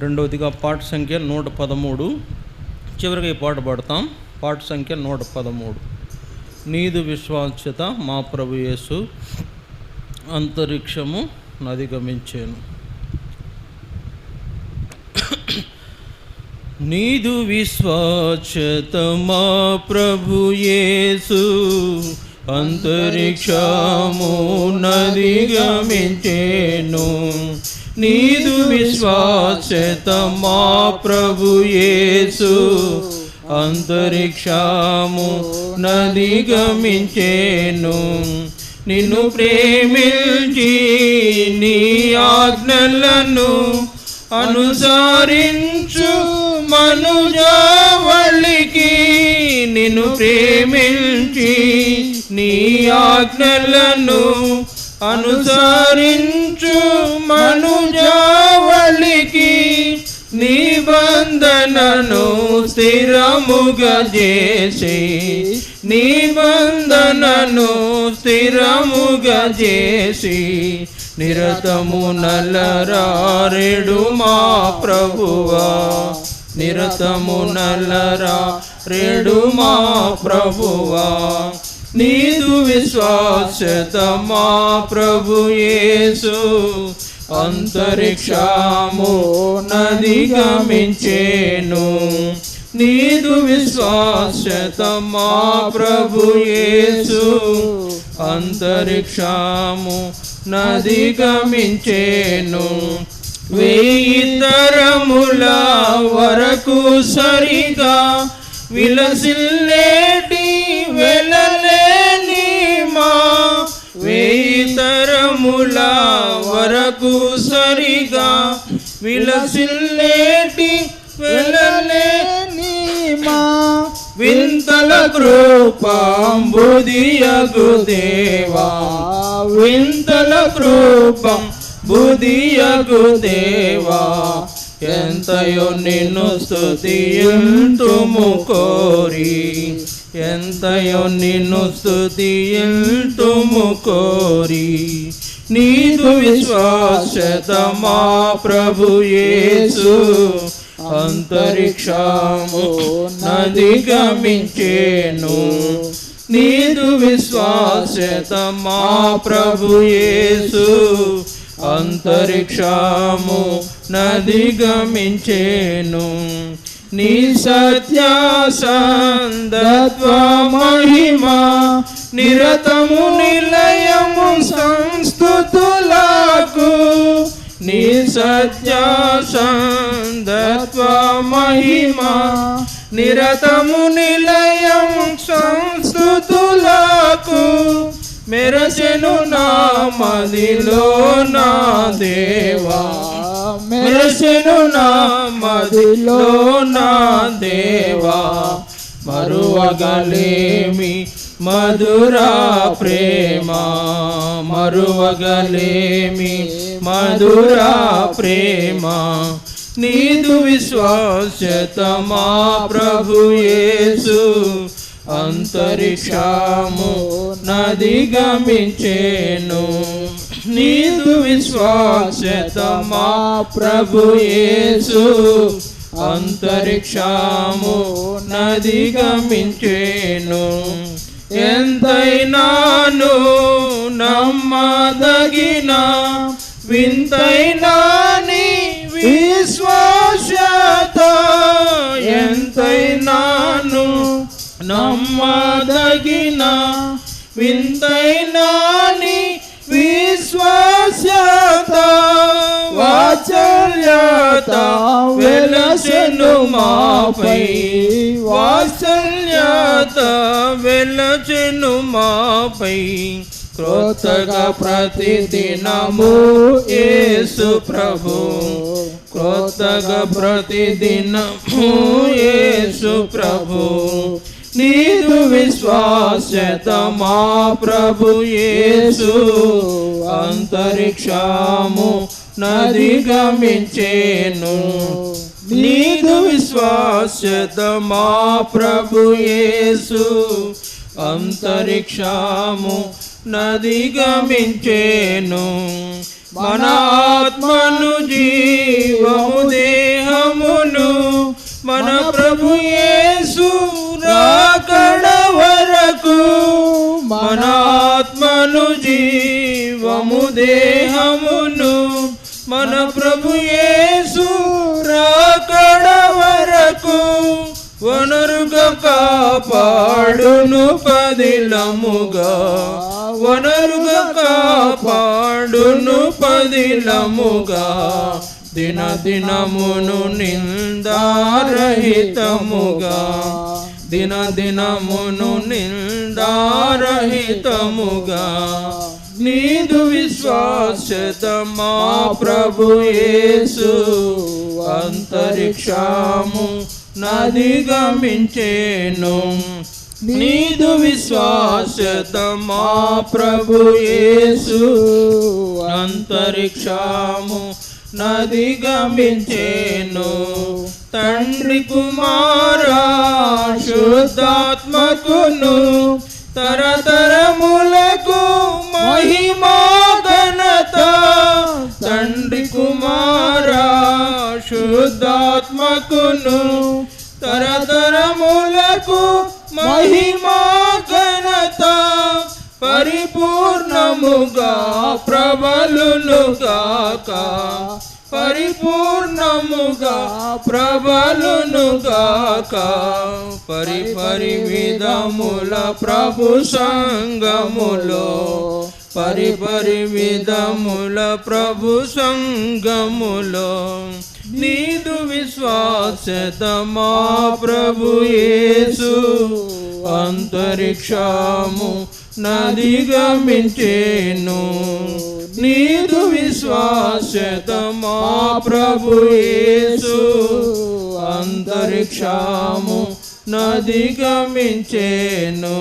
రెండవదిగా పాట సంఖ్య నూట పదమూడు. చివరిగా ఈ పాట పాడతాం. పాట సంఖ్య నూట పదమూడు. నీదు విశ్వాస్యత మా ప్రభు యేసు. అంతరిక్షము నదిగమించాను నీదు విశ్వాస్యత మా ప్రభు యేసు. అంతరిక్షము నదిగమించేను నీదు విశ్వాస్యత మా ప్రభు యేసు. అంతరిక్షము నదిగమించేను నిన్ను ప్రేమించి నీ ఆజ్ఞలను అనుసరించు మనుజావళికి నిన్ను ప్రేమించి నీ ఆజ్ఞలను అనుసరించు మను నిబంధనను స్థిరముగా చేసి నిబంధనను స్థిరముగా చేసి నిరతము నల్లరారెడు మా ప్రభువా. నిరతము నల్లరా రెడు మా ప్రభువా. నీదు విశ్వాసత మా ప్రభు యేసు. అంతరిక్షము నది గమించేను నీదు విశ్వాసత మా ప్రభు యేసు. అంతరిక్షము నది గమించేను వెయ్యి తరముల వరకు సరిగా విలసిల్లేటి వెళ్ళలేని తరముల వరకు సరిగా విలసిల్లేటి వెళ్ళలేని మా వింతల కృపాంబుదియగు దేవా. వింతల కృపం బుదియగు దేవా. ఎంతయో నిన్ను స్తుతియుంతుము కోరి. ఎంతయో నిన్ను స్తుతియుంతుము కోరి. నీదు విశ్వాసత మా ప్రభు యేసు. అంతరిక్షము నది గమించేను. నీదు విశ్వాసత మా ప్రభు యేసు. అంతరిక్షము నది గమించేను. నీ సత్యాసందత్వ మహిమ నిరతము నిలయము సం నీ నిరతము నిలయం సంస్థుతులకు మెరసెను నామదిలో నా దేవా. మెరసెను నామదిలో నా దేవా. మరువగలేమి మధురా ప్రేమా. మరువగలేమి. మధురా ప్రేమ నీదు విశ్వాసత మా ప్రభుయేసు అంతరిక్షము నది గమించేను. నీదు విశ్వాసత మా ప్రభు యేసు. అంతరిక్షము నది గమించేను. ఎంతైనాను కలిగిన వింతైనా నీ విశ్వాసత ఎంతైనాను నమ్మదగిన వింతైనా నీ విశ్వాసత వాత్సల్యత వెలసెను మాపై వాత్సల్యత వెలసెను మాపై. క్రోతగా ప్రతిదినము యేసు ప్రభు. క్రోతగా ప్రతిదినము యేసు ప్రభు. నీదు విశ్వాసత మా ప్రభు యేసు. అంతరిక్షము నది గమించేను. నీదు విశ్వాసత మా ప్రభు యేసు. అంతరిక్షము నదిగమించేను. మన ఆత్మను జీవము దేహమును మన ప్రభు యేసు రాకడ వరకు. మన ఆత్మను జీవము దేహమును మన ప్రభు కాపాడును పదిలముగా. వనరుగా కాపాడును పదిలముగా. దిన దినమును నిందారహితముగా. దిన దినమును నిందారహితముగా. నీదు విశ్వాసత మా ప్రభు యేసు. అంతరిక్షము నది గమించేను. నీదు విశ్వాసత మా ప్రభు యేసు. అంతరిక్షము నది గమించేను. తండ్రి కుమారా శుద్ధాత్మకును తరత తరతరములకు మహిమా ఘనత పరిపూర్ణముగా ప్రబలునుగాక. పరిపూర్ణముగా ప్రబలునుగాక. పరి పరిపరి విధముల ప్రభు సంగములో. పరిపరి విధముల ప్రభు సంగములో. నీదు విశ్వాసత మా ప్రభు యేసు. అంతరిక్షము నది గమించేను నీదు విశ్వాసత మా ప్రభు యేసు. అంతరిక్షము నది గమించేను